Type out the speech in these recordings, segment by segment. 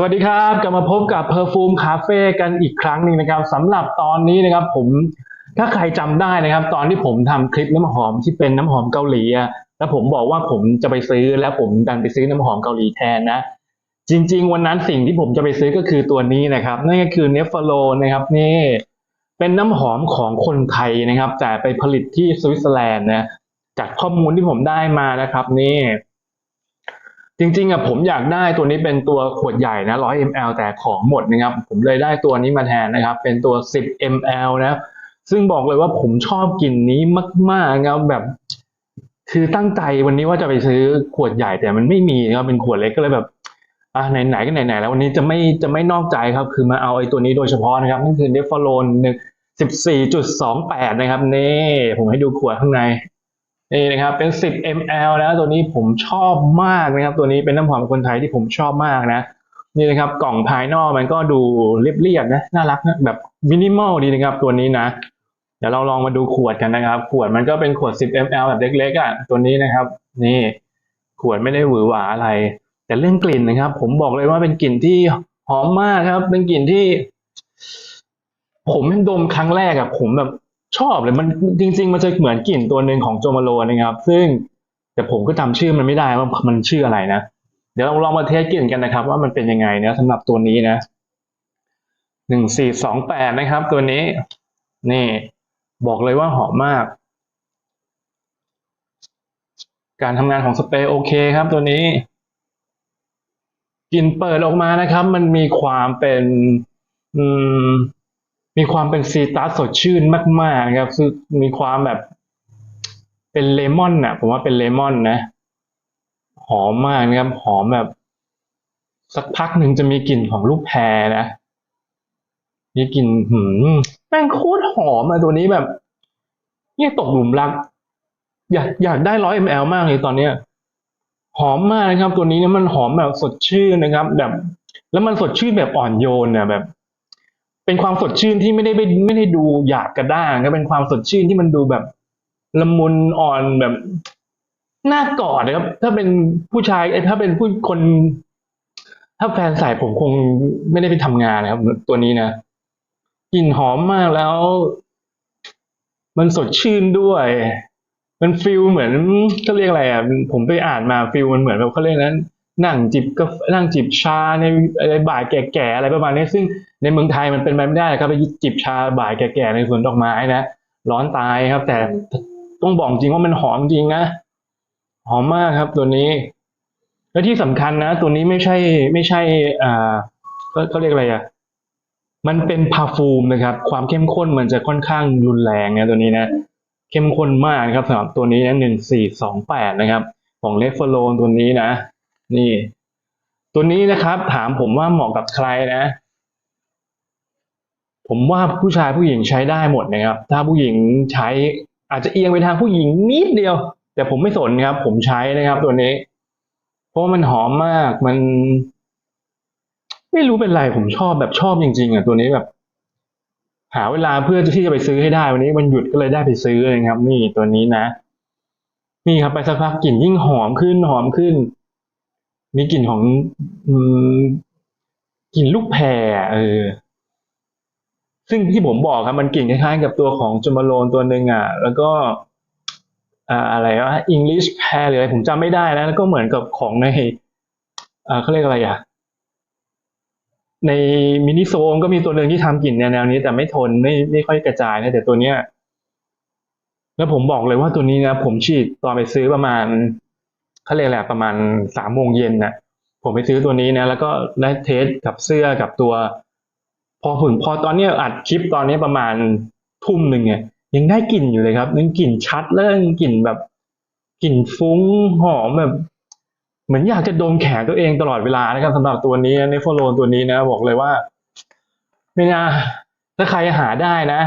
สวัสดีครับกลับมาพบกับ Perfume Cafe กันอีกครั้งหนึ่งนะครับสำหรับตอนนี้นะครับผมถ้าใครจำได้นะครับ ตอนที่ผมทำคลิปน้ำหอมที่เป็นน้ำหอมเกาหลีอะแล้วผมบอกว่าผมจะไปซื้อแล้วผมดันไปซื้อน้ำหอมเกาหลีแทนนะ จริง ๆ วันนั้นสิ่งที่ผมจะไปซื้อก็คือตัวนี้นะครับนั่นก็คือเนฟโลนะครับนี่เป็นน้ำหอมของคนไทยนะครับ แต่ไปผลิตที่สวิตเซอร์แลนด์นะจากข้อมูลที่ผมได้มานะครับนี่ จริงๆอะผมอยากได้ตัวนี้เป็นตัวขวดใหญ่นะ 100 ml แต่ของหมดนะครับ ผมเลยได้ตัวนี้มาแทนนะครับ เป็นตัว 10 ml นะ ซึ่งบอกเลยว่าผมชอบกลิ่นนี้มากๆนะครับแบบ คือตั้งใจวันนี้ว่าจะไปซื้อขวดใหญ่แต่มันไม่มีนะครับเป็นขวดเล็กก็เลยแบบอะไหนๆก็ไหนๆแล้ววันนี้จะไม่จะไม่นอกใจครับ คือมาเอาไอ้ตัวนี้โดยเฉพาะนะครับนั่นคือเดฟโลนหนึ่งสิบสี่จุดสองแปดนะครับนี่ผมให้ดูขวดข้างใน นี่นะครับเป็น 10 ml นะตัวนี้ผมชอบมากนะครับ ตัวนี้เป็นน้ำหอมคนไทยที่ผมชอบมากนะนี่นะครับกล่องภายนอกมันก็ดูเรียบๆนะน่ารักนะแบบมินิมอลดีนะครับตัวนี้นะ เดี๋ยวเราลองมาดูขวดกันนะครับ ขวดมันก็เป็นขวด 10 ml แบบเล็กๆอะตัวนี้นะครับ นี่ขวดไม่ได้หวือหวาอะไร แต่เรื่องกลิ่นนะครับ ผมบอกเลยว่าเป็นกลิ่นที่หอมมากครับ เป็นกลิ่นที่ ผมดมครั้งแรกอะผมแบบ ชอบเลยมันจริง ๆ มันจะเหมือนกลิ่นตัวหนึ่งของโจมาโลนะครับ ซึ่งแต่ผมก็จำชื่อมันไม่ได้ว่ามันชื่ออะไรนะ เดี๋ยวเราลองมาเทสกลิ่นกันนะครับ ว่ามันเป็นยังไงนะสำหรับตัวนี้นะหนึ่งสี่สองแปดนะครับ ตัวนี้ นี่ บอกเลยว่าหอมมาก การทำงานของสเปรย์โอเคครับ ตัวนี้กลิ่นเปิดออกมานะครับ มันมีความเป็น อืม มีความเป็นซีตรัสสดชื่นมากๆนะครับคือมีความแบบ เป็นเลมอนน่ะผมว่าเป็นเลมอนนะ หอมมากนะครับ หอมแบบ สักพักหนึ่งจะมีกลิ่นของลูกแพรนะมีกลิ่นหืมแม่งโคตรหอมอะตัวนี้แบบเนี่ยตกหลุมรัก อยากอยากได้ร้อยมลมากเลยตอนเนี้ยหอมมากนะครับ ตัวนี้เนี่ยมันหอมแบบสดชื่นนะครับ แบบ แล้วมันสดชื่นแบบอ่อนโยนเนี่ยแบบ เป็นความสดชื่นที่ไม่ได้ไม่ไม่ได้ดูหยาบกระด้างก็เป็นความสดชื่นที่มันดูแบบละมุนอ่อนแบบน่ากอดนะครับ ถ้าเป็นผู้ชายถ้าเป็นผู้คน ถ้าแฟนใส่ผมคงไม่ได้ไปทำงานนะครับ ตัวนี้นะกลิ่นหอมมากแล้ว มันสดชื่นด้วย มันฟิลเหมือนเขาเรียกอะไรอะผมไปอ่านมาฟิลมันเหมือนแบบเขาเรียกนั้น นั่งจิบกานั่งจิบชาในอะไรบ่ายแก่ๆอะไรประมาณนี้ ซึ่งในเมืองไทยมันเป็นไปไม่ได้ครับไปจิบชาบ่ายแก่ๆในสวนดอกไม้นะร้อนตายครับ แต่ต้องบอกจริงว่ามันหอมจริงนะหอมมากครับตัวนี้ และที่สำคัญนะ ตัวนี้ไม่ใช่ไม่ใช่ อ่าเขาเขาเรียกอะไรอะมันเป็นพาฟูมนะครับ ความเข้มข้นมันจะค่อนข้างรุนแรงนะตัวนี้นะ เข้มข้นมากครับสำหรับตัวนี้นะหนึ่งสี่สองแปดนะครับ ของเลฟเฟโลนตัวนี้นะ นี่ ตัวนี้นะครับถามผมว่าเหมาะกับใครนะ ผมว่าผู้ชายผู้หญิงใช้ได้หมดนะครับ ถ้าผู้หญิงใช้อาจจะเอียงไปทางผู้หญิงนิดเดียว แต่ผมไม่สนครับ ผมใช้นะครับตัวนี้ เพราะมันหอมมากมัน ไม่รู้เป็นไรผมชอบแบบชอบจริง ๆอะตัวนี้แบบ หาเวลาเพื่อที่จะไปซื้อให้ได้วันนี้มันหยุดก็เลยได้ไปซื้อเลยครับ นี่ตัวนี้นะ นี่ครับไปสักพักกลิ่นยิ่งหอมขึ้นหอมขึ้น มีกลิ่นของอืกลิ่นลูกแพรเออ ซึ่งที่ผมบอกครับมันกลิ่นคล้ายๆ กับตัวของจูมาโลนตัวหนึ่งอะ แล้วก็อ่าอะไรวะ English pear หรืออะไรผมจำไม่ได้แล้วแล้วก็เหมือนกับของในอ่าเขาเรียกอะไรอะ ในมินิโซมก็มีตัวหนึ่งที่ทำกลิ่นแนวๆนี้ แต่ไม่ทนไม่ไม่ค่อยกระจายนะแต่ตัวเนี้ยแล้วผมบอกเลยว่าตัวนี้นะ ผมฉีดตอนไปซื้อประมาณ เขาเรียกอะไรประมาณสามโมงเย็นนะผมไปซื้อตัวนี้นะแล้วก็ได้เทสกับเสื้อกับตัว พอถึงพอตอนนี้อัดคลิปตอนนี้ประมาณทุ่มหนึ่งเนี่ยยังได้กลิ่นอยู่เลยครับยังกลิ่นชัดแล้วยังกลิ่นแบบกลิ่นฟุ้งหอมแบบเหมือนอยากจะดมแขนตัวเองตลอดเวลานะครับสำหรับตัวนี้เนฟโลนตัวนี้นะบอกเลยว่า ไม่น่าถ้าใครหาได้นะ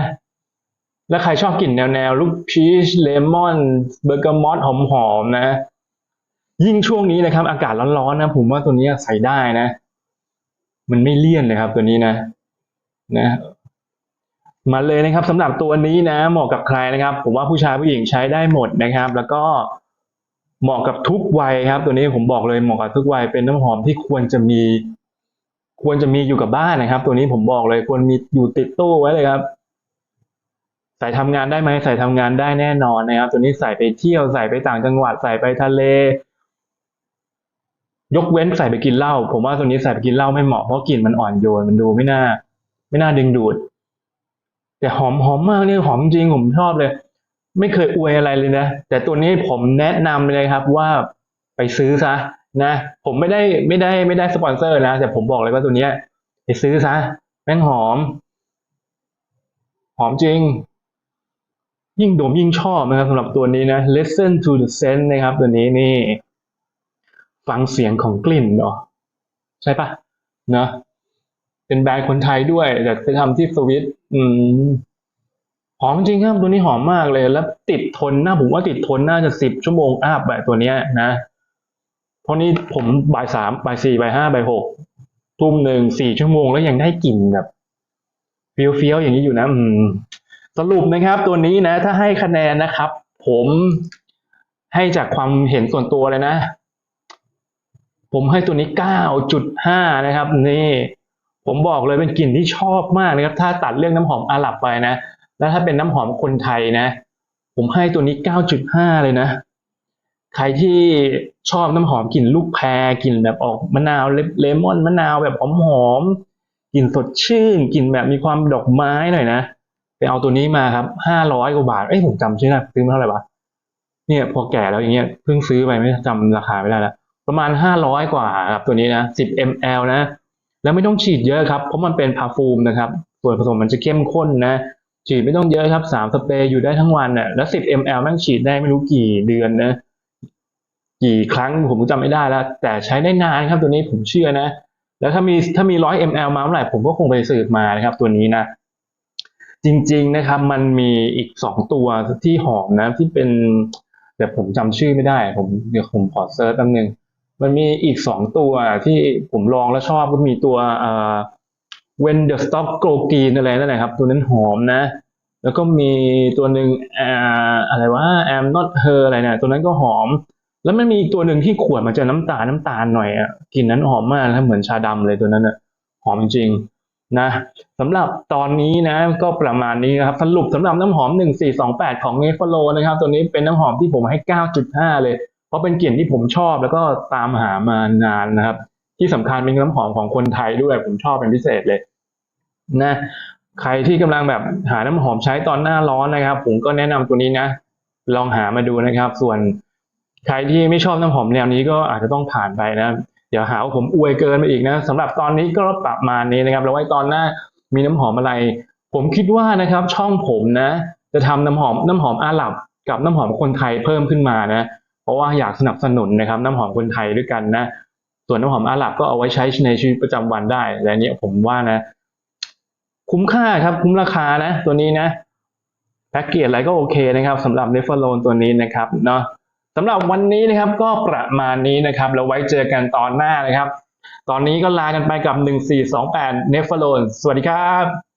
แล้วใครชอบกลิ่นแนวแนวลูกพีชเลมอนเบอร์กามอตหอมๆนะ ยิ่งช่วงนี้นะครับ อากาศร้อนๆนะ ผมว่าตัวนี้ใส่ได้นะ มันไม่เลี่ยนเลยครับ ตัวนี้นะ นะมาเลยนะครับสำหรับตัวนี้นะ เหมาะกับใครนะครับ ผมว่าผู้ชายผู้หญิงใช้ได้หมดนะครับ แล้วก็เหมาะกับทุกวัยครับ ตัวนี้ผมบอกเลยเหมาะกับทุกวัยเป็นน้ำหอมที่ควรจะมี ควรจะมีอยู่กับบ้านนะครับ ตัวนี้ผมบอกเลยควรมีอยู่ติดตู้ไว้เลยครับใส่ทำงานได้ไหมใส่ทำงานได้แน่นอนนะครับ ตัวนี้ใส่ไปเที่ยวใส่ไปต่างจังหวัดใส่ไปทะเล ยกเว้นใส่ไปกินเหล้าผมว่าตัวนี้ใส่ไปกินเหล้าไม่เหมาะเพราะกลิ่นมันอ่อนโยนมันดูไม่น่า ไม่น่าดึงดูด แต่หอมหอมมากเนี่ยหอมจริงผมชอบเลย ไม่เคยอวยอะไรเลยนะแต่ตัวนี้ผมแนะนำเลยครับว่าไปซื้อซะนะผมไม่ได้ไม่ได้ไม่ได้สปอนเซอร์นะแต่ผมบอกเลยว่าตัวเนี้ยไปซื้อซะแม่งหอม หอมจริง ยิ่งดมยิ่งชอบนะครับสำหรับตัวนี้นะ listen to the scent นะครับตัวนี้นี่ ฟังเสียงของกลิ่นเนาะใช่ปะเนาะเป็นแบรนด์คนไทยด้วยแต่ไปทำที่สวิตอืมหอมจริงครับตัวนี้หอมมากเลย แล้วติดทนนะผมว่าติดทนน่าจะสิบชั่วโมงอัพแบบตัวเนี้ยนะเพราะนี้ผมบ่ายสามบ่ายสี่บ่ายห้าบ่ายหกทุ่มหนึ่งสี่ชั่วโมงแล้วยังได้กลิ่นแบบเฟี้ยวเฟี้ยวๆอย่างนี้อยู่นะ อืม สรุปนะครับ ตัวนี้นะ ถ้าให้คะแนนนะครับ ผมให้จากความเห็นส่วนตัวเลยนะ ผมให้ตัวนี้เก้าจุดห้านะครับ นี่ ผมบอกเลยเป็นกลิ่นที่ชอบมากนะครับ ถ้าตัดเรื่องน้ำหอมอาหรับไปนะ แล้วถ้าเป็นน้ำหอมคนไทยนะ ผมให้ตัวนี้ 9.5 เลยนะ ใครที่ชอบน้ำหอมกลิ่นลูกแพรกลิ่นแบบออกมะนาวเลเลมอนมะนาวแบบหอมๆกลิ่นสดชื่นกลิ่นแบบมีความดอกไม้หน่อยนะไปเอาตัวนี้มาครับ500กว่าบาท เอ้ยผมจำชื่อนะซื้อมาเท่าไหร่วะ เนี่ยพอแก่แล้วอย่างเงี้ยเพิ่งซื้อไปไม่จำราคาไม่ได้แล้ว ประมาณ 500 กว่าครับตัวนี้นะ 10 ml นะ แล้วไม่ต้องฉีดเยอะครับ เพราะมันเป็นพาฟูมนะครับ ส่วนผสมมันจะเข้มข้นนะ ฉีดไม่ต้องเยอะครับสามสเปรย์อยู่ได้ทั้งวันน่ะ แล้วสิบ ml แม่งฉีดได้ไม่รู้กี่เดือนนะ กี่ครั้งผมจำไม่ได้แล้ว แต่ใช้ได้นานครับตัวนี้ผมเชื่อนะ แล้วถ้ามีถ้ามีร้อย ml มาเมื่อไหร่ผมก็คงไปสืบมานะครับ ตัวนี้นะจริง ๆ นะครับ มันมีอีกสองตัวที่หอมนะ ที่เป็น แต่ผมจำชื่อไม่ได้ ผมเดี๋ยวผมขอเซิร์ชแป๊บนึง มันมีอีกสองตัวที่ผมลองแล้วชอบก็มีตัวเอ่อ when the stock grow green อะไรนั่นแหละครับ ตัวนั้นหอมนะ แล้วก็มีตัวหนึ่งอ่าอะไรว่า am not her อะไรเนี่ยตัวนั้นก็หอม แล้วมันมีอีกตัวหนึ่งที่ขวดมันจะน้ำตาลน้ำตาลหน่อยอะกลิ่นนั้นหอมมากนะเหมือนชาดำเลยตัวนั้นอะหอมจริงนะสำหรับตอนนี้นะก็ประมาณนี้นะครับสรุปสำหรับน้ำหอม 1428 ของเนฟโลนะครับ ตัวนี้เป็นน้ำหอมที่ผมให้ 9.5 เลย เพราะเป็นกลิ่นที่ผมชอบแล้วก็ตามหามานานนะครับ ที่สำคัญเป็นน้ำหอมของคนไทยด้วยผมชอบเป็นพิเศษเลย นะใครที่กำลังแบบหาน้ำหอมใช้ตอนหน้าร้อนนะครับ ผมก็แนะนำตัวนี้นะ ลองหามาดูนะครับ ส่วนใครที่ไม่ชอบน้ำหอมแนวนี้ก็อาจจะต้องผ่านไปนะเดี๋ยวหาว่าผมอวยเกินไปอีกนะสำหรับตอนนี้ก็ประมาณนี้นะครับแล้วไว้ตอนหน้ามีน้ำหอมอะไร ผมคิดว่านะครับ ช่องผมนะ จะทำน้ำหอมน้ำหอมอาหรับกับน้ำหอมคนไทยเพิ่มขึ้นมานะ เพราะว่าอยากสนับสนุนนะครับน้ำหอมคนไทยด้วยกันนะส่วนน้ำหอมอาหรับก็เอาไว้ใช้ในชีวิตประจำวันได้และเนี้ยผมว่านะ คุ้มค่าครับคุ้มราคานะ ตัวนี้นะแพ็กเกจอะไรก็โอเคนะครับสำหรับเนฟโลนตัวนี้นะครับเนาะสำหรับวันนี้นะครับก็ประมาณนี้นะครับแล้วไว้เจอกันตอนหน้านะครับ ตอนนี้ก็ลากันไปกับ 1428เนฟโลนสวัสดีครับ